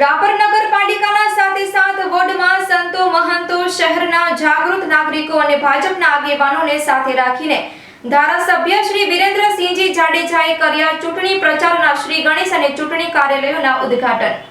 રાપર નગરપાલિકાના સાથે સાથ વોર્ડમાં સંતો, મહંતો, શહેરના જાગૃત નાગરિકો અને ભાજપના આગેવાનોને સાથે રાખીને ધારાસભ્ય શ્રી વિરેન્દ્રસિંહજી જાડેજાએ કર્યા ચૂંટણી પ્રચારના શ્રી ગણેશ અને ચૂંટણી કાર્યાલયોના ઉદ્ઘાટન.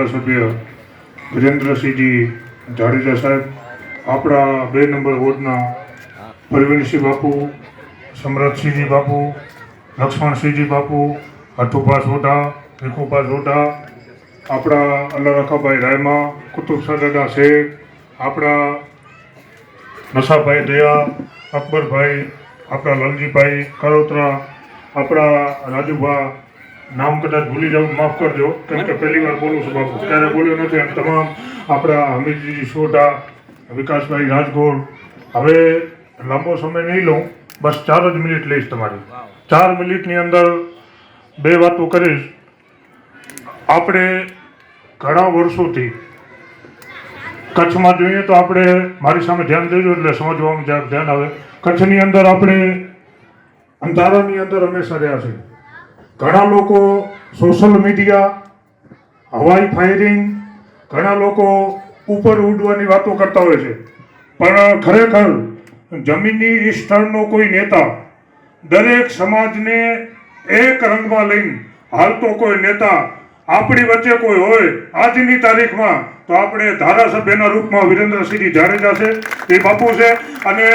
ધારાસભ્ય ગજેન્દ્રસિંહજી જાડેજા સાહેબ, આપણા બે નંબર વોર્ડના પ્રવીણસિંહ બાપુ સમ્રાટસિંહજી બાપુ, લક્ષ્મણસિંહજી બાપુ હઠુભા સોઢા ભીખુભા સોઢા, આપણા અલ્લારખાભાઈ રાયમા, કુતુબ દાદા શેખ, આપણા નશાભાઈ દયા, અકબરભાઈ, આપણા લાલજીભાઈ કરોત્રા, આપણા રાજુભા નામ કદાચ ભૂલી જાઉં, માફ કરજો કેમ કે પહેલી વાર બોલું છું બાપુ. ક્યારે બોલ્યો નથી અને તમામ આપણા હમીદજી, સોઢા, વિકાસભાઈ રાજગોળ હવે લાંબો સમય નહીં લઉં, બસ ચાર જ મિનિટ લઈશ તમારી. ચાર મિનિટની અંદર બે વાતો કરીશ. આપણે ઘણા વર્ષોથી કચ્છમાં જોઈએ તો આપણે મારી સામે ધ્યાન દેજો એટલે સમજવામાં ધ્યાન આવે. કચ્છની અંદર આપણે અંધારાની અંદર હંમેશા રહ્યા છે ઘણા લોકો સોશિયલ મીડિયા હવાઈ ફાયરિંગ ઘણા લોકો ઉપર ઉડવાની વાતો કરતા હોય છે. પણ ખરેખર જમીનની સ્થળનો કોઈ નેતા, દરેક સમાજને એક રંગમાં લઈને હાલતો કોઈ નેતા આપણી વચ્ચે કોઈ હોય, આજની તારીખમાં તો આપણે ધારાસભ્યના રૂપમાં વિરેન્દ્રસિંહજી જાડેજા છે, એ બાપુ છે. અને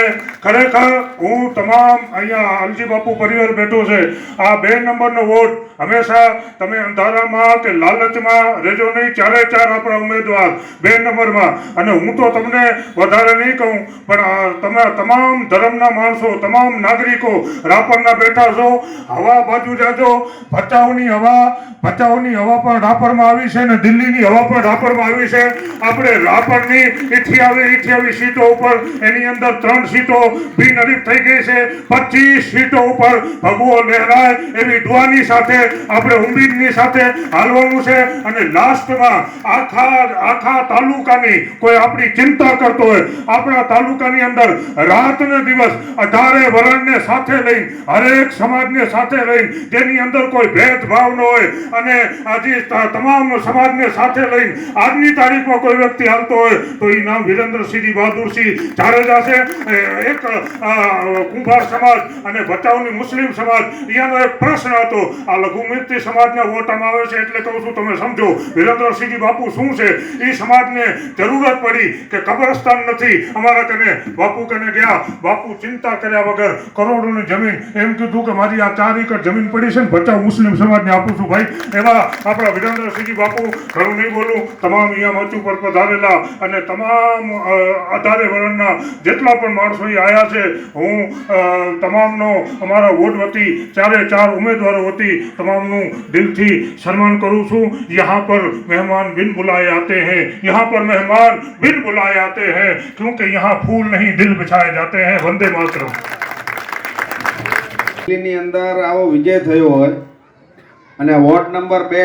ખરેખર હું તમામ અહીંયા અલજી બાપુ પરિવાર બેઠો છે. આ બે નંબરનો વોટ હંમેશા તમે અંધારામાં કે લાલચમાં રહેજો નહીં, ચારે ચાર આપણા ઉમેદવાર બે નંબરમાં. અને હું તો તમને વધારે નહીં કહું, પણ તમે તમામ ધર્મના માણસો, તમામ નાગરિકો રાપરના બેઠા છો. હવા બાજુ જાજો. ભચાઉની હવા ભચાઉની હવા પણ રાપરમાં આવી છે અને દિલ્હીની હવા પણ રાપરમાં આવી છે. આપણે રાપરની ઇઠ્યાવી ઇઠ્યાવી સીટો ઉપર, એની અંદર ત્રણ સીટો બિનહરીફ થઈ ગઈ છે. પચીસ સીટો ઉપર ભગવો લહેરાય એવી દુઆની સાથે, આપણે ઉમ્મીદની સાથે હાલવાનું છે. અને લાસ્ટમાં આખા આખા તાલુકાની કોઈ આપણી ચિંતા કરતો હોય, આપણા તાલુકાની અંદર રાત ને દિવસ અઢારે વરણને સાથે લઈ, હરેક સમાજને સાથે લઈ, જેની અંદર કોઈ ભેદભાવ ન હોય. અને આજે તમામ સમાજને સાથે લઈને આજની તારીખમાં કોઈ વ્યક્તિ હાલતો હોય તો એ નામ વિરેન્દ્રસિંહજી બહાદુરસિંહ જાડેજા છે એક કુંભાર સમાજ અને ભચાઉની મુસ્લિમ સમાજ અહીંયાનો એક પ્રશ્ન હતો. આ લઘુમતી સમાજના વોટ આવે છે એટલે કહું છું તમે સમજો? વિરેન્દ્રસિંહજી બાપુ શું છે? એ સમાજને જરૂરત પડી કે કબ્રસ્તાન નથી. અમારા કને બાપુ કને ગયા. બાપુ ચિંતા કર્યા વગર કરોડોની જમીન એમ કીધું કે મારી આ ચાર એકર જમીન પડી છે ને ભચાઉ મુસ્લિમ સમાજને આપું છું ભાઈ. એવા આપણા વિરેન્દ્રસિંહજી બાપુ, ઘણું નહીં બોલું. તમામ અહીંયા મંચ ઉપર પધારેલા અને તમામ અ, અઢારે વર્ણના જેટલા પણ માણસો અહીં આવ્યા છે હું અ, તમામનો અમારા વોટ વતી ચારે ચાર ઉમેદવારો વતી તમામનું દિલથી સન્માન કરું છું यहाँ पर मेहमान बिन बुलाए आते हैं यहाँ पर मेहमान बिन बुलाए आते हैं क्योंकि यहाँ फूल नहीं दिल बिछाए जाते हैं वंदे मातरम દિલ્હીની અંદર આવો વિજય થયો હોય અને વોર્ડ નંબર બે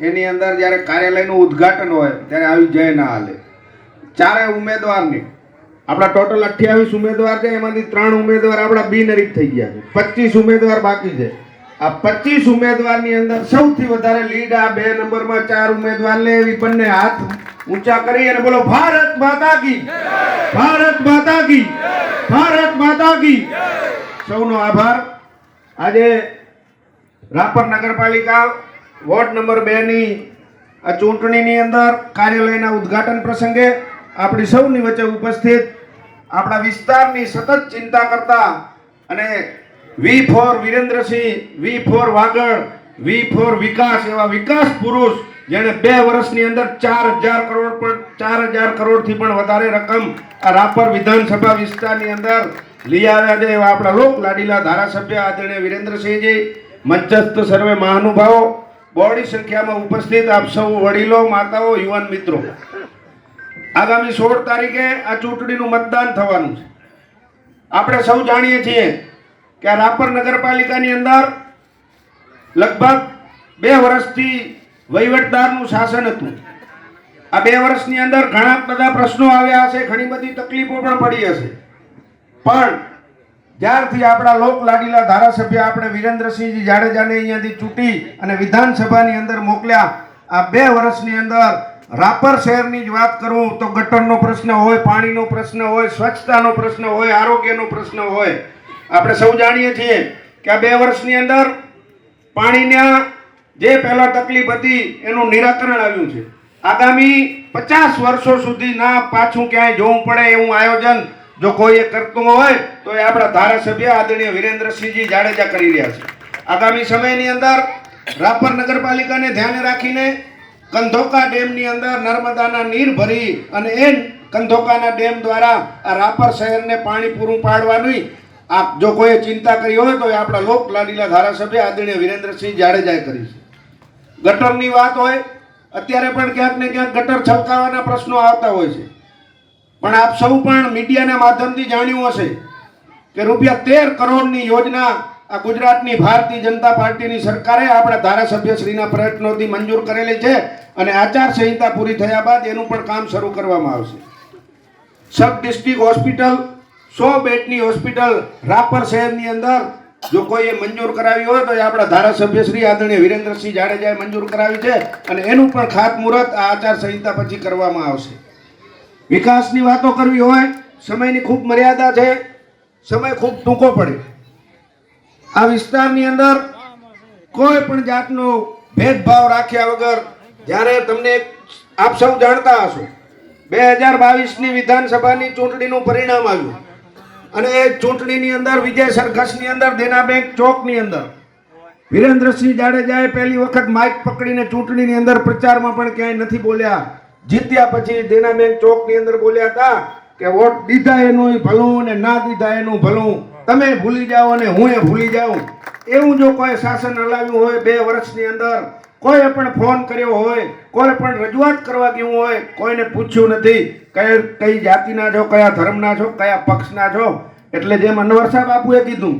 એની અંદર જ્યારે કાર્યાલયનું ઉદ્ઘાટન હોય, ત્યારે આવી જય ના હાલે. ચારે ઉમેદવારની, આપણા ટોટલ અઠ્યાવીસ ઉમેદવાર છે, એમાંથી ત્રણ ઉમેદવાર આપણા બિનરીત થઈ ગયા છે. પચીસ ઉમેદવાર બાકી છે. આ પચીસ ઉમેદવારની અંદર સૌથી વધારે લીડ આ બે નંબરમાં ચાર ઉમેદવાર લે, એવી બંને હાથ ઊંચા કરી અને બોલો, ભારત માતા કી ભારત માતા કી ભારત માતા કી સૌનો આભાર. આજે રાપર નગરપાલિકા વોર્ડ નંબર બે ની આ ચૂંટણીની અંદર કાર્યાલયના ઉદ્ઘાટન પ્રસંગે આપણી સૌની વચ્ચે ઉપસ્થિત આપણા વિસ્તારની સતત ચિંતા કરતા અને V for Virendrasinh, V for Vagad, V for વિકાસ એવા વિકાસ પુરુષ જેણે બે વર્ષની અંદર ચાર હજાર કરોડ પણ, ચાર હજાર કરોડથી પણ વધારે રકમ આ રાપર વિધાનસભા વિસ્તારની અંદર લઈ આવ્યા છે એવા આપણા લોક લાડીલા ધારાસભ્ય આદરણીય વિરેન્દ્રસિંહજી, મંચસ્થ સર્વે મહાનુભાવો બહોળી સંખ્યામાં ઉપસ્થિત આપ સૌ વડીલો, માતાઓ, યુવાન મિત્રો. આગામી સોળ તારીખે આ ચૂંટણીનું મતદાન થવાનું છે. આપણે સૌ જાણીએ છીએ કે આ રાપર નગરપાલિકાની અંદર લગભગ બે વર્ષથી વહીવટદારનું શાસન હતું. આ બે વર્ષની અંદર ઘણા બધા પ્રશ્નો આવ્યા હશે, ઘણી બધી તકલીફો પણ પડી હશે. પણ જ્યારથી આપણા લોક લાડીલા ધારાસભ્ય આપણે વિરેન્દ્રસિંહજી જાડેજાને અહીંયાથી ચૂંટી અને વિધાનસભાની અંદર મોકલ્યા, આ બે વર્ષની અંદર રાપર શહેરની જ વાત કરું તો ગટરનો પ્રશ્ન હોય, પાણીનો પ્રશ્ન હોય, સ્વચ્છતાનો પ્રશ્ન હોય, આરોગ્યનો પ્રશ્ન હોય. આપણે સૌ જાણીએ છીએ કે આ બે વર્ષની અંદર પાણીના જે પહેલાં તકલીફ હતી એનું નિરાકરણ આવ્યું છે. આગામી પચાસ વર્ષો સુધી ના પાછું ક્યાંય જોવું પડે એવું આયોજન જો કોઈ કરતું હોય, તો એ આપણા ધારાસભ્ય આદરણીય વિરેન્દ્રસિંહજી જાડેજા કરી રહ્યા છે. આગામી સમયની અંદર રાપર નગરપાલિકાને ધ્યાને રાખીને કંધોકા ડેમની અંદર નર્મદાના નીર ભરી અને એ કંધોકાના ડેમ દ્વારા આ રાપર શહેરને પાણી પૂરું પાડવાની આ જો કોઈએ ચિંતા કરી હોય, તો એ આપણા લોક લાડીલા ધારાસભ્ય આદરણીય વિરેન્દ્રસિંહ જાડેજાએ કરી છે. ગટરની વાત હોય, અત્યારે પણ ક્યાંક ને ક્યાંક ગટર છલકાવાના પ્રશ્નો આવતા હોય છે. પણ આપ સૌ પણ મીડિયાના માધ્યમથી જાણ્યું હશે કે રૂપિયા તેર કરોડની યોજના આ ગુજરાતની ભારતીય જનતા પાર્ટીની સરકારે આપણા ધારાસભ્ય શ્રીના પ્રયત્નોથી મંજૂર કરેલી છે અને આચારસંહિતા પૂરી થયા બાદ એનું પણ કામ શરૂ કરવામાં આવશે. સબ ડિસ્ટ્રિક્ટ હોસ્પિટલ, સો બેડની હોસ્પિટલ રાપર શહેરની અંદર જો કોઈએ મંજૂર કરાવી હોય તો એ આપણા ધારાસભ્ય શ્રી આદરણીય વિરેન્દ્રસિંહ જાડેજાએ મંજૂર કરાવી છે અને એનું પણ ખાતમુહૂર્ત આ આચારસંહિતા પછી કરવામાં આવશે. વિકાસની વાતો કરવી હોય, સમયની ખૂબ મર્યાદા છે, સમય ખૂબ ટૂંકો પડે. આ વિસ્તારની અંદર કોઈ પણ જાતનો ભેદભાવ રાખ્યા વગર જ્યારે તમને આપ સૌ જાણતા હશો, બે હજાર બાવીસની વિધાનસભાની ચૂંટણીનું પરિણામ આવ્યું. અને એ ચૂંટણીની અંદર, વિજય સરઘસની અંદર દેના બેંક ચોકની અંદર, વિરેન્દ્રસિંહ જાડેજાએ પહેલી વખત માઇક પકડીને ચૂંટણીની અંદર પ્રચારમાં પણ ક્યાંય નથી બોલ્યા. જીત્યા પછી દેનાબેન ચોકની અંદર બોલ્યા હતા કે વોટ દીધા એનું ભલું ને ના દીધા એનું ભલું. તમે ભૂલી જાઓ અને હું એ ભૂલી જાઉં. એવું જો કોઈ શાસન હલાવ્યું હોય બે વર્ષની અંદર કોઈ પણ ફોન કર્યો હોય કોઈ પણ રજૂઆત કરવા ગયું હોય, કોઈને પૂછ્યું નથી કઈ કઈ જાતિના છો, કયા ધર્મના છો, કયા પક્ષના છો. એટલે જેમ અનવરસા બાપુએ કીધું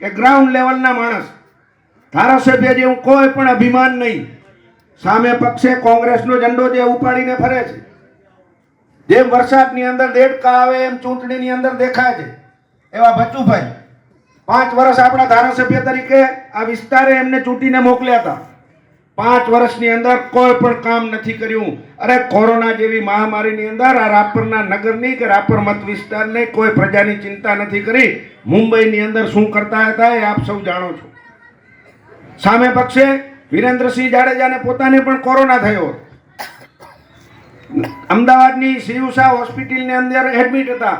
કે ગ્રાઉન્ડ લેવલના માણસ, ધારાસભ્ય જેવું કોઈ પણ અભિમાન નહીં. સામે પક્ષે કોંગ્રેસનો ઝંડો જે ઉપાડીને ફરે છે. જેમ વરસાદની અંદર દેડકા આવે, એમ ચૂંટણીની અંદર દેખાય છે. એવા ભચુભાઈ પાંચ વર્ષ આપણા ધારાસભ્ય તરીકે આ વિસ્તારે એમને ચૂંટીને મોકલ્યા હતા. પાંચ વર્ષની અંદર કોઈ પણ કામ નથી કર્યું. અરે કોરોના જેવી મહામારીની અંદર આ રાપરના નગરની કે રાપર મત વિસ્તારની કોઈ પ્રજાની ચિંતા નથી કરી. મુંબઈની અંદર શું કરતા હતા એ આપ સૌ જાણો છો. સામે પક્ષે વિરેન્દ્રસિંહ જાડેજાને પોતાને પણ કોરોના થયો. અમદાવાદની શિવસા હોસ્પિટલની અંદર એડમિટ હતા.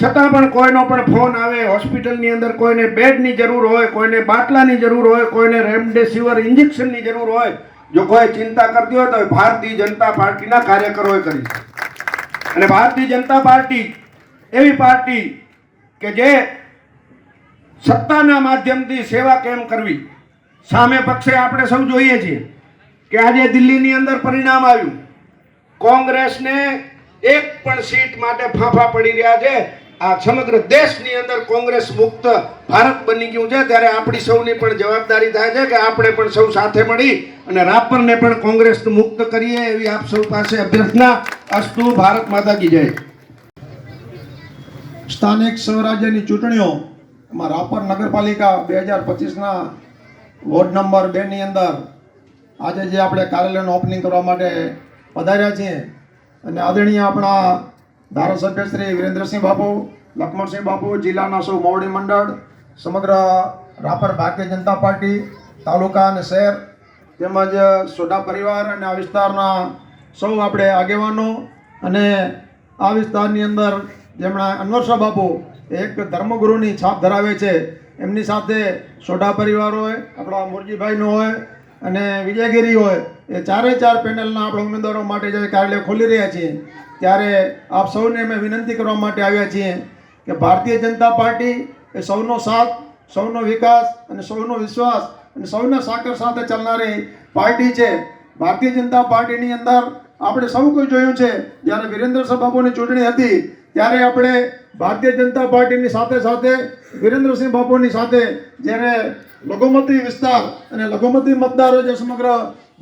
છતાં પણ કોઈનો પણ ફોન આવે, હોસ્પિટલની અંદર કોઈને બેડની જરૂર હોય, કોઈને બાટલાની જરૂર હોય, કોઈને રેમડેસિવિર ઇન્જેક્શનની જરૂર હોય, જો કોઈ ચિંતા કરતી હોય તો ભારતીય જનતા પાર્ટીના કાર્યકરોએ કરી. અને ભારતીય જનતા પાર્ટી એવી પાર્ટી કે જે સત્તાના માધ્યમથી સેવા કેમ કરવી? સામે પક્ષે આપણે સૌ જોઈએ છીએ કે આજે દિલ્હીની અંદર પરિણામ આવ્યું. કોંગ્રેસને એક પણ સીટ માટે ફાંફા પડી રહ્યા છે. આ સમગ્ર દેશની અંદર કોંગ્રેસ મુક્ત ભારત બની ગયું છે. ત્યારે આપણી સૌની પણ જવાબદારી થાય છે કે આપણે પણ સૌ સાથે મળી અને રાપરને પણ કોંગ્રેસ મુક્ત કરીએ એવી આપ સૌ પાસે અભ્યર્થના. અસ્તુ, ભારત માતા કી જય. સ્થાનિક સ્વરાજ્યની ચૂંટણીઓ રાપર નગરપાલિકા બે હજાર પચીસના વોર્ડ નંબર બેની અંદર આજે જે આપણે કાર્યાલયનું ઓપનિંગ કરવા માટે પધાર્યા છીએ અને આદરણીય આપણા ધારાસભ્ય શ્રી વિરેન્દ્રસિંહ બાપુ લક્ષ્મણસિંહ બાપુ, જિલ્લાના સૌ મોવડી મંડળ, સમગ્ર રાપર ભારતીય જનતા પાર્ટી, તાલુકા અને શહેર તેમજ સોઢા પરિવાર અને આ વિસ્તારના સૌ આપણે આગેવાનો અને આ વિસ્તારની અંદર જેમણે અન્વરશા બાપુ એક ધર્મગુરુની છાપ ધરાવે છે એમની સાથે સોઢા પરિવાર હોય, આપણા મુરજીભાઈનો હોય અને વિજયગીરી હોય, એ ચારે ચાર પેનલના આપણા ઉમેદવારો માટે જે કાર્યાલય ખોલી રહ્યા છીએ, ત્યારે આપ સૌને અમે વિનંતી કરવા માટે આવ્યા છીએ કે ભારતીય જનતા પાર્ટી એ સૌનો સાથ, સૌનો વિકાસ અને સૌનો વિશ્વાસ અને સૌના સાકર સાથે ચાલનારી પાર્ટી છે. ભારતીય જનતા પાર્ટીની અંદર આપણે સૌ કોઈ જોયું છે, જ્યારે વિરેન્દ્ર બાબુની ચૂંટણી હતી ત્યારે આપણે ભારતીય જનતા પાર્ટીની સાથે સાથે વિરેન્દ્રસિંહ બાપુની સાથે જ્યારે લઘુમતી વિસ્તાર અને લઘુમતી મતદારો જે સમગ્ર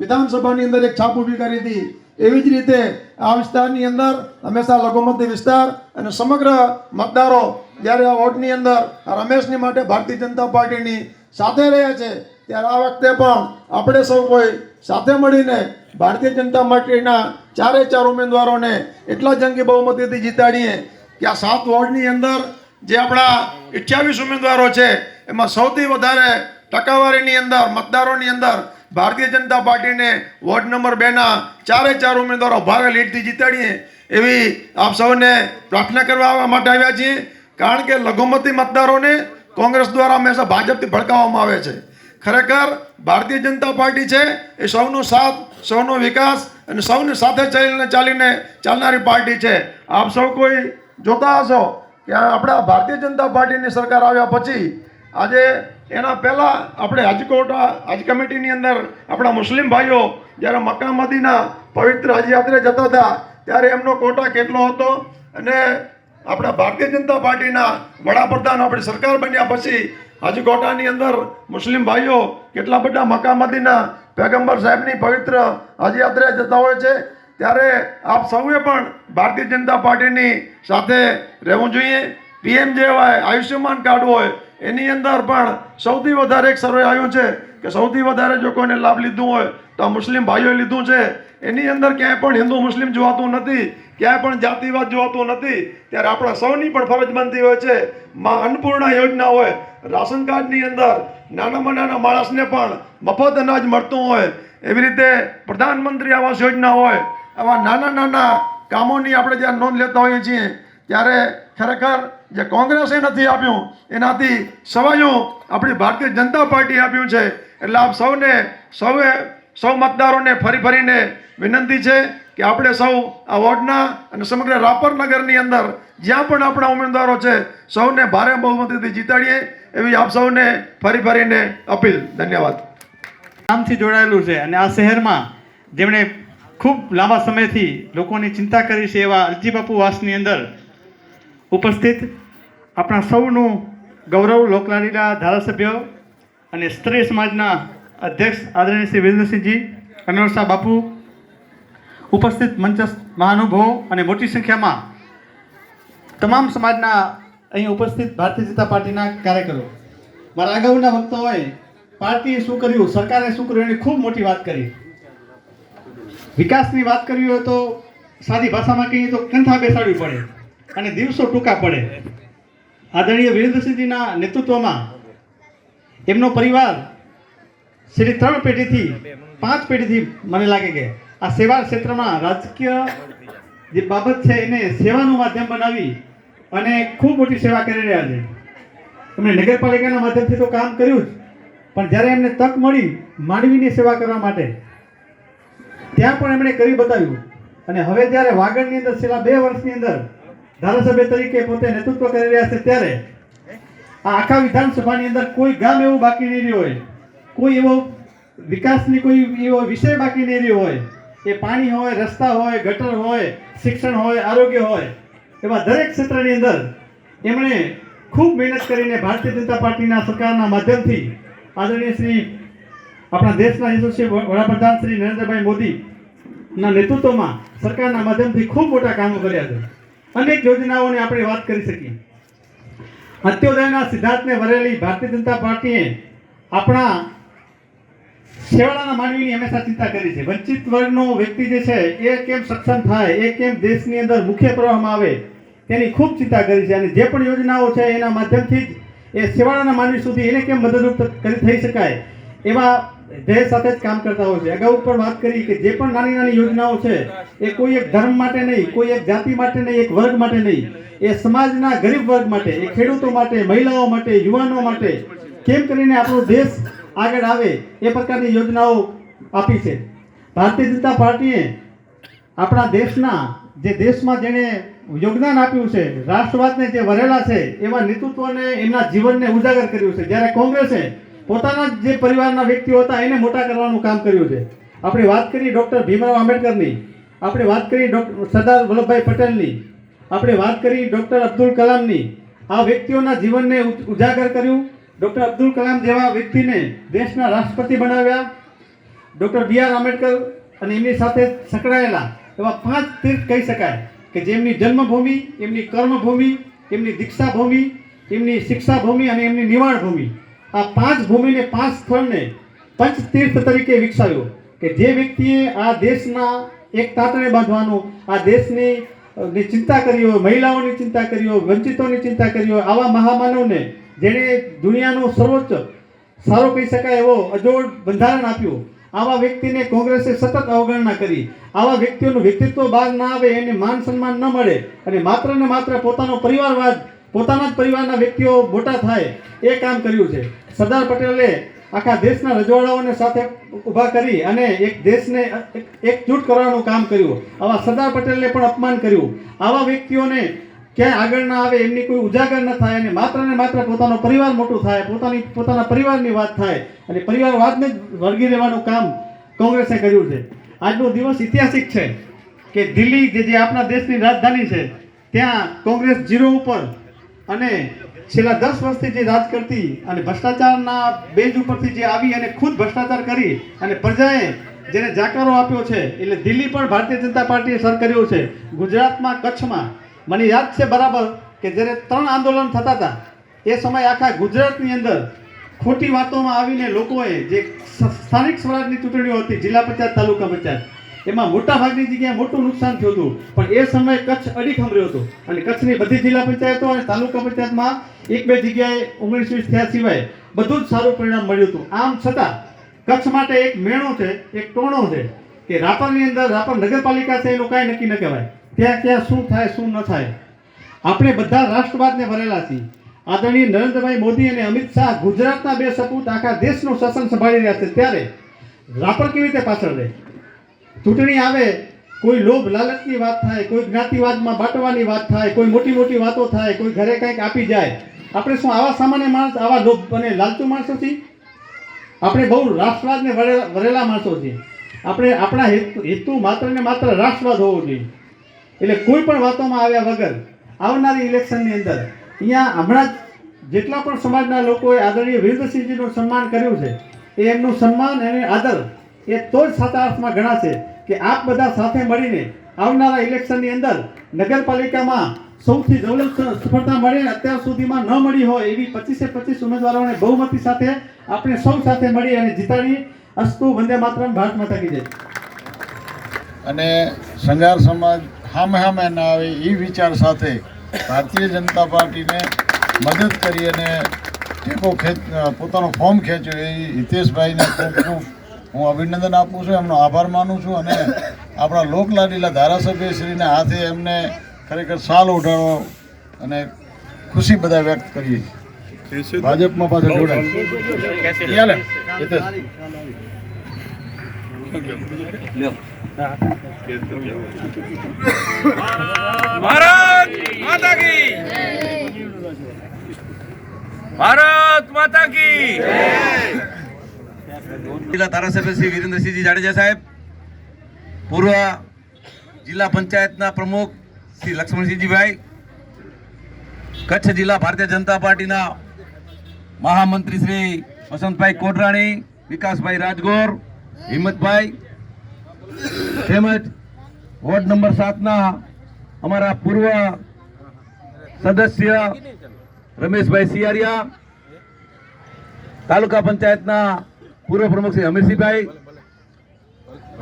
વિધાનસભાની અંદર એક છાપ ઊભી કરી હતી, એવી જ રીતે આ વિસ્તારની અંદર હંમેશા લઘુમતી વિસ્તાર અને સમગ્ર મતદારો જ્યારે આ વોટની અંદર રમેશની માટે ભારતીય જનતા પાર્ટીની સાથે રહ્યા છે, ત્યારે આ વખતે પણ આપણે સૌ કોઈ સાથે મળીને ભારતીય જનતા પાર્ટીના ચારે ચાર ઉમેદવારોને એટલા જંગી બહુમતીથી જીતાડીએ કે આ સાત વોર્ડની અંદર જે આપણા અઠ્યાવીસ ઉમેદવારો છે, એમાં સૌથી વધારે ટકાવારીની અંદર, મતદારોની અંદર ભારતીય જનતા પાર્ટીને વોર્ડ નંબર બેના ચારે ચાર ઉમેદવારો ભારે લીડથી જીતાડીએ એવી આપ સૌને પ્રાર્થના કરવા માટે આવ્યા છીએ. કારણ કે લઘુમતી મતદારોને કોંગ્રેસ દ્વારા હંમેશા ભાજપથી ભડકાવવામાં આવે છે. ખરેખર ભારતીય જનતા પાર્ટી છે, એ સૌનો સાથ, સૌનો વિકાસ અને સૌને સાથે ચાલીને ચાલીને ચાલનારી પાર્ટી છે. આપ સૌ કોઈ જોતા હશો કે આપણા ભારતીય જનતા પાર્ટીની સરકાર આવ્યા પછી આજે એના પહેલાં આપણે હજકોટ હજ કમિટીની અંદર આપણા મુસ્લિમ ભાઈઓ જ્યારે મક્કા મદીના પવિત્ર હજયાત્રે જતા હતા, ત્યારે એમનો કોટા કેટલો હતો અને આપણા ભારતીય જનતા પાર્ટીના વડાપ્રધાન આપણી સરકાર બન્યા પછી હજ કોટાની અંદર મુસ્લિમ ભાઈઓ કેટલા બધા મક્કા મદીના પેગમ્બર સાહેબની પવિત્ર હજયાત્રે જતા હોય છે. ત્યારે આપ સૌએ પણ ભારતીય જનતા પાર્ટીની સાથે રહેવું જોઈએ. પીએમ જે હોય આયુષ્યમાન કાર્ડ હોય, એની અંદર પણ સૌથી વધારે એક સર્વે આવ્યું છે કે સૌથી વધારે જો કોઈને લાભ લીધું હોય તો મુસ્લિમ ભાઈઓએ લીધું છે. એની અંદર ક્યાંય પણ હિન્દુ મુસ્લિમ જોવાતું નથી. ક્યાંય પણ જાતિવાદ જોવાતું નથી, ત્યારે આપણા સૌની પણ ફરજ બનતી હોય છે. માં અન્નપૂર્ણા યોજના હોય, રાશન કાર્ડની અંદર નાનામાં નાના માણસને પણ મફત અનાજ મળતું હોય. એવી રીતે પ્રધાનમંત્રી આવાસ યોજના હોય, આવા નાના નાના કામોની આપણે જ્યારે નોંધ લેતા હોઈએ છીએ, ત્યારે ખરેખર જે કોંગ્રેસે નથી આપ્યું, એનાથી સવાયું આપણી ભારતીય જનતા પાર્ટી આપ્યું છે. એટલે આપ સૌને, સૌએ, સૌ મતદારોને ફરી ફરીને વિનંતી છે કે આપણે સૌ આ વોર્ડના અને સમગ્ર રાપર નગરની અંદર જ્યાં પણ આપણા ઉમેદવારો છે, સૌને ભારે બહુમતીથી જીતાડીએ એવી આપ સૌને ફરી ફરીને અપીલ. ધન્યવાદ. નામથી જોડાયેલું છે અને આ શહેરમાં જેમણે ખૂબ લાંબા સમયથી લોકોની ચિંતા કરી છે એવા અલજી બાપુ વાસની અંદર ઉપસ્થિત આપણા સૌનું ગૌરવ લોકલાડીલા ધારાસભ્ય અને સ્ત્રી સમાજના અધ્યક્ષ આદરણીય શ્રી વિરેન્દ્રસિંહજી કનોરસા બાપુ ઉપસ્થિત મંચસ્થ મહાનુભાવો અને મોટી સંખ્યામાં તમામ સમાજના અહીં ઉપસ્થિત ભારતીય જનતા પાર્ટીના કાર્યકરો. મારા અગાઉના વક્તાઓએ પાર્ટીએ શું કર્યું, સરકારે શું કર્યું એની ખૂબ મોટી વાત કરી. વિકાસની વાત કરવી હોય તો સાદી ભાષામાં કહીએ તો કંથા બેસાડવી પડે અને દિવસો ટૂંકા પડે. આદરણીય વિરેન્દ્રસિંહજીના નેતૃત્વમાં એમનો પરિવાર શ્રી ત્રણ પેઢીથી પાંચ પેઢીથી મને લાગે કે આ સેવા ક્ષેત્રમાં રાજકીય જે બાબત છે એને સેવાનું માધ્યમ બનાવી અને ખૂબ મોટી સેવા કરી રહ્યા છે. એમણે નગરપાલિકાના માધ્યમથી તો કામ કર્યું જ, પણ જ્યારે એમને તક મળી માંડવીની સેવા કરવા માટે, ત્યાં પણ એમણે કરી બતાવ્યું. અને હવે જ્યારે વાગડની અંદર, છેલ્લા બે વર્ષની અંદર ધારાસભ્ય તરીકે પોતે નેતૃત્વ કરી રહ્યા છે ત્યારે આ આખા વિધાનસભાની અંદર કોઈ ગામ એવું બાકી નહીં રહ્યું હોય. કોઈ એવો વિકાસની કોઈ એવો વિષય બાકી નહીં રહ્યો હોય. એ પાણી હોય, રસ્તા હોય, ગટર હોય, શિક્ષણ હોય, આરોગ્ય હોય, એવા દરેક ક્ષેત્રની અંદર એમણે ખૂબ મહેનત કરીને ભારતીય જનતા પાર્ટીના સરકારના માધ્યમથી આદરણીય શ્રી આપણા દેશના યશસ્વી વડાપ્રધાન શ્રી નરેન્દ્રભાઈ મોદીના નેતૃત્વમાં સરકારના માધ્યમથી ખૂબ મોટા કામો કર્યા છે. અનેક યોજનાઓની આપણે વાત કરી શકીએ. અંત્યોદયના સિદ્ધાંતને વરેલી ભારતીય જનતા પાર્ટીએ આપણા છેવાડાના માનવીની હંમેશા ચિંતા કરી છે. વંચિત વર્ગનો વ્યક્તિ જે છે, એ કેમ સક્ષમ થાય? એ કેમ દેશની અંદર મુખ્ય પ્રવાહમાં આવે? તેની ખૂબ ચિંતા કરી છે અને જે પણ યોજનાઓ છે, એના માધ્યમથી જ એ છેવાડાના માનવી સુધી એને કેમ મદદરૂપ કરી થઈ શકાય? એવા ધ્યેય સાથે જ કામ કરતા હોય છે. અગાઉ પણ વાત કરી કે જે પણ નાની નાની યોજનાઓ છે, એ કોઈ એક ધર્મ માટે નહીં, કોઈ એક જાતિ માટે નહીં, એક વર્ગ માટે નહીં. એ સમાજના ગરીબ વર્ગ માટે, એ ખેડૂતો માટે, મહિલાઓ માટે, યુવાનો માટે, કેમ કરીને આપણો દેશ આગળ આવે એ પ્રકારની યોજનાઓ આપી છે. ભારતીય જનતા પાર્ટીએ આપણા દેશના, જે દેશમાં જેણે યોગદાન આપ્યું છે, રાષ્ટ્રવાદને જે વરેલા છે, એવા નેતૃત્વને, એમના જીવનને ઉજાગર કર્યું છે. જ્યારે કોંગ્રેસે પોતાના જે પરિવારના વ્યક્તિઓ હતા, એને મોટા કરવાનું કામ કર્યું છે. આપણે વાત કરી ડૉક્ટર ભીમરાવ આંબેડકરની, આપણે વાત કરી ડૉક્ટર સરદાર વલ્લભભાઈ પટેલની, આપણે વાત કરી ડૉક્ટર અબ્દુલ કલામની, આ વ્યક્તિઓના જીવનને ઉજાગર કર્યું. ડૉક્ટર અબ્દુલ કલામ જેવા વ્યક્તિને દેશના રાષ્ટ્રપતિ બનાવ્યા. ડૉક્ટર બી આર આંબેડકર અને એમની સાથે સંકળાયેલા એવા પાંચ તીર્થ કહી શકાય કે જેમની જન્મભૂમિ, એમની કર્મભૂમિ, એમની દીક્ષા ભૂમિ એમની શિક્ષા ભૂમિ અને એમની નિવાણ ભૂમિ આ પાંચ ભૂમિને પાંચ સ્થળને પંચ તીર્થ તરીકે વિકસાવ્યો કે જે વ્યક્તિએ આ દેશના એક તાતણે બાંધવાનું, આ દેશની ચિંતા કરી હોય, મહિલાઓની ચિંતા કરી હોય, વંચિતોની ચિંતા કરી હોય, આવા મહામાનવને જેણે દુનિયાનું સર્વોચ્ચ સારો કહી શકાય એવો અજોડ બંધારણ આપ્યું. આવા વ્યક્તિને કોંગ્રેસે સતત અવગણના કરી. આવા વ્યક્તિઓનું વ્યક્તિત્વ બહાર ના આવે એને માન સન્માન ન મળે અને માત્ર ને માત્ર પોતાનો પરિવારવાદ, પોતાના જ પરિવારના વ્યક્તિઓ મોટા થાય એ કામ કર્યું છે. સરદાર પટેલે આખા દેશના રજવાડાઓને સાથે ઊભા કરી અને એક દેશને એકજૂટ કરવાનું કામ કર્યું. આવા સરદાર પટેલને પણ અપમાન કર્યું. આવા વ્યક્તિઓને ક્યાંય આગળ ના આવે, એમની કોઈ ઉજાગર ન થાય અને માત્ર ને માત્ર પોતાનો પરિવાર મોટું થાય, પોતાની, પોતાના પરિવારની વાત થાય અને પરિવારવાદને જ વળગી રહેવાનું કામ કોંગ્રેસે કર્યું છે. આજનો દિવસ ઐતિહાસિક છે કે દિલ્હી, જે જે આપણા દેશની રાજધાની છે, ત્યાં કોંગ્રેસ જીરો ઉપર અને છેલ્લા દસ વર્ષથી જે રાજ કરતી અને ભ્રષ્ટાચારના બેજ ઉપરથી જે આવી અને ખુદ ભ્રષ્ટાચાર કરી અને પ્રજાએ જેને જાકારો આપ્યો છે, એટલે દિલ્હી પણ ભારતીય જનતા પાર્ટીએ સર કર્યો છે. ગુજરાતમાં કચ્છમાં મને યાદ છે બરાબર કે જ્યારે ત્રણ આંદોલન થતા હતા, એ સમયે આખા ગુજરાતની અંદર ખોટી વાતોમાં આવીને લોકોએ જે સ્થાનિક સ્વરાજની ચૂંટણીઓ હતી, જિલ્લા પંચાયત, તાલુકા પંચાયત, એમાં મોટા ભાગની જગ્યાએ મોટું નુકસાન થયું હતું. પણ એ સમયે કચ્છ અડીખમ રહ્યો હતો અને કચ્છની બધી જિલ્લા પંચાયતો અને તાલુકા પંચાયતમાં એક બે જગ્યાએ ઓગણીસ વીસ થયા સિવાય બધું જ સારું પરિણામ મળ્યું હતું. આમ છતાં કચ્છ માટે એક મેણો છે, એક ટોણો છે કે રાપરની અંદર, રાપર નગરપાલિકા છે એનું કાંઈ નક્કી ન કહેવાય. ત્યાં ક્યાં શું થાય, શું ન થાય. આપણે બધા રાષ્ટ્રવાદને ભરેલા છીએ. આદરણીય નરેન્દ્રભાઈ મોદી અને અમિત શાહ ગુજરાતના બે સપૂત આખા દેશનું શાસન સંભાળી રહ્યા છે. ત્યારે રાપર કેવી રીતે પાછળ રહે? ચૂંટણી આવે, કોઈ લોભ લાલચની વાત થાય, કોઈ જ્ઞાતિવાદમાં બાંટવાની વાત થાય, કોઈ મોટી મોટી વાતો થાય, કોઈ ઘરે કંઈક આપી જાય. આપણે શું આવા સામાન્ય માણસ, આવા લોભ અને લાલચુ માણસો છીએ? આપણે બહુ રાષ્ટ્રવાદને વરેલા માણસો છીએ. આપણે આપણા હેતુ માત્ર ને માત્ર રાષ્ટ્રવાદ હોવો જોઈએ. એટલે કોઈ પણ વાતોમાં આવ્યા વગર આવનારી ઇલેક્શનની અંદર અહીંયા હમણાં જ જેટલા પણ સમાજના લોકોએ આદરણીય વીરેન્દ્રસિંહજીનું સન્માન કર્યું છે, એ એમનું સન્માન અને આદર એ તો જ સાચા અર્થમાં ગણાશે કે આપ બધા સાથે મળીને આવનારા ઇલેક્શનની અંદર નગરપાલિકામાં સૌથી જવલક સફળતા મળે અત્યાર સુધીમાં ન મળી હોય એવી પચીસે પચીસ ઉમેદવારોને બહુમતી સાથે આપણે સૌ સાથે મળી અને જીતાડી. અસ્તુ વંદે માતરમ, ભારત માતા કી અને સંજાર સમાજ સામે સામે ના આવે એ વિચાર સાથે ભારતીય જનતા પાર્ટીને મદદ કરી અને ટેકો ખેંચ પોતાનો ફોર્મ ખેંચ્યો એ હિતેશભાઈને ખૂબ ખૂબ હું અભિનંદન આપું છું એમનો આભાર માનું છું અને આપણા લોકલાડીલા ધારાસભ્યશ્રીને હાથે એમને ખરેખર સાલ ઉઠાડો અને ખુશી બધા વ્યક્ત કરીએ છીએ. ભાજપમાં પાછળ જોડાય. ભારત માતા કી. ભારત માતા કી. જિલ્લા ધારાસભ્ય શ્રી વિરેન્દ્રસિંહજી જાડેજા સાહેબ, પૂર્વ જિલ્લા પંચાયતના પ્રમુખ શ્રી લક્ષ્મણસિંહજીભાઈ, કચ્છ જિલ્લા ભારતીય જનતા પાર્ટીના મહામંત્રી શ્રી વસંતભાઈ કોટરાણી, વિકાસભાઈ રાજગોર હિંમતભાઈ, તેમજ વોર્ડ નંબર સાતના અમારા પૂર્વ સદસ્ય રમેશભાઈ સિયારિયા તાલુકા પંચાયતના પૂર્વ પ્રમુખ શ્રી અમીરસિંહભાઈ,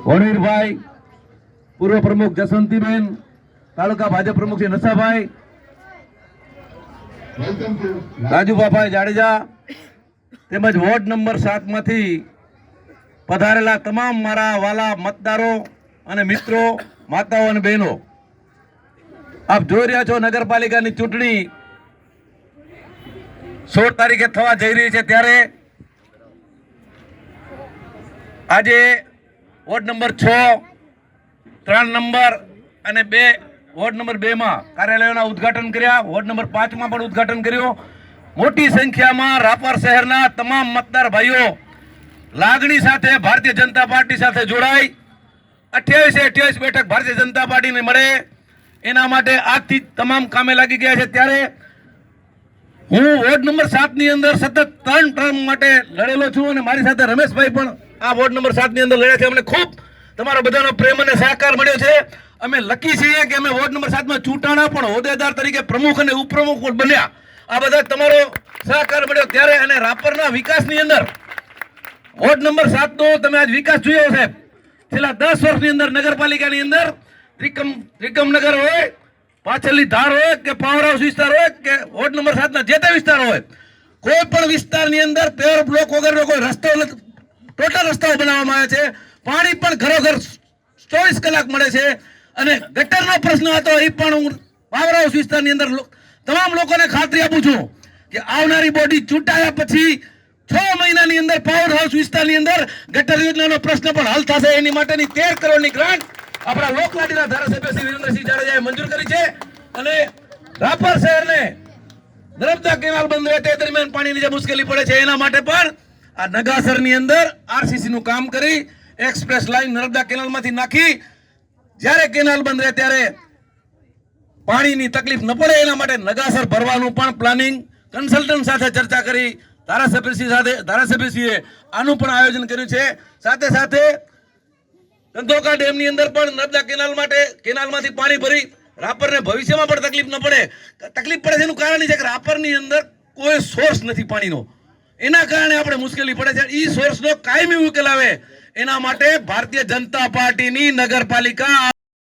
વણવીરભાઈ, પૂર્વ પ્રમુખ જસવંતીબેન, તાલુકા ભાજપ પ્રમુખ શ્રી નસાભાઈ રાજુભાભાઈ જાડેજા, તેમજ વોર્ડ નંબર સાતમાંથી પધારેલા તમામ મારા વાલા મતદારો અને મિત્રો, માતાઓ અને બહેનો. આપ જોઈ રહ્યા છો નગરપાલિકાની ચૂંટણી. સોળ તારીખે થવા જઈ રહી છે ત્યારે આજે વોર્ડ નંબર છ, ત્રણ નંબર અને બે, વોર્ડ નંબર બેમાં કાર્યાલયોના ઉદ્ઘાટન કર્યા. વોર્ડ નંબર પાંચમાં પણ ઉદ્ઘાટન કર્યું. મોટી સંખ્યામાં રાપર શહેરના તમામ મતદાર ભાઈઓ લાગણી સાથે ભારતીય જનતા પાર્ટી સાથે જોડાઈ. અઠ્યાવીસે અઠ્યાવીસ બેઠક ભારતીય જનતા પાર્ટીને મળે. એના માટે આજથી તમામ કામે લાગી ગયા છે. ત્યારે હું વોર્ડ નંબર સાતની અંદર સતત ત્રણ ટર્મ માટે લડેલો છું અને મારી સાથે રમેશભાઈ પણ આ વોર્ડ નંબર સાતની અંદર લડ્યા છે. અમને ખૂબ તમારો બધાનો પ્રેમ અને સહકાર મળ્યો છે. અમે લકી છીએ કે અમે વોર્ડ નંબર સાતમાં ચૂંટાણા પણ હોદ્દેદાર તરીકે પ્રમુખ અને ઉપપ્રમુખ બન્યા. આ બધા તમારો સહકાર મળ્યો. ત્યારે અને રાપરના વિકાસની અંદર વોર્ડ નંબર સાત નો તમે આજ વિકાસ જોયો સાહેબ છેલ્લા દસ વર્ષની અંદર, નગરપાલિકાની અંદર ત્રિકમ ત્રિકમનગર હોય, પાછળની ધાર હોય કે પાવર હાઉસ વિસ્તાર હોય કે વોર્ડ નંબર સાત ના જે તે વિસ્તાર હોય, કોઈ પણ વિસ્તારની અંદર પેવર બ્લોક વગરનો કોઈ રસ્તો ટોટલ રસ્તાઓ બનાવવામાં આવે છે. પાણી પણ ઘરોઘર ચોવીસ કલાક મળે છે. અને ગટરનો પ્રશ્ન હતો, એ પણ હું પાવર હાઉસ વિસ્તારની અંદર તમામ લોકોને ખાતરી આપું છું કે આવનારી બોડી ચૂંટાયા પછી છ મહિનાની અંદર પાવર હાઉસ વિસ્તારની અંદર ગટર યોજનાનો પ્રશ્ન પણ હલ થશે. એની માટેની તેર કરોડની ગ્રાન્ટ આપણા લોકલાડીના ધારાસભ્ય શ્રી વિરેન્દ્રસિંહ જાડેજાએ મંજૂર કરી છે. અને રાપર શહેરને નર્મદા કેનાલ બંધ રહે તે દરમિયાન પાણીની જે મુશ્કેલી પડે છે. એના માટે પણ આ નગાસરની અંદર આરસીસી નું કામ કરી એક્સપ્રેસ લાઈન નર્મદા કેનાલમાંથી નાખી જ્યારે કેનાલ બંધ રહે ત્યારે પાણીની તકલીફ ન પડે. એના માટે નગાસર ભરવાનું પણ પ્લાનિંગ કન્સલ્ટન્ટ સાથે ચર્ચા કરી ધારાસભ્યશ્રી સાથે ધારાસભ્યશ્રીએ આનું પણ આયોજન કર્યું છે. સાથે સાથે ધંધોકા ડેમની અંદર પણ નર્મદા કેનાલ માટે કેનાલમાંથી પાણી ભરી રાપરને ભવિષ્યમાં પણ તકલીફ ન પડે. તકલીફ પડે છે એનું કારણ એ છે કે રાપરની અંદર કોઈ સોર્સ નથી પાણીનો. એના કારણે આપણે મુશ્કેલી પડે છે. એ સોર્સનો કાયમી ઉકેલ આવે. એના માટે ભારતીય જનતા પાર્ટીની નગરપાલિકા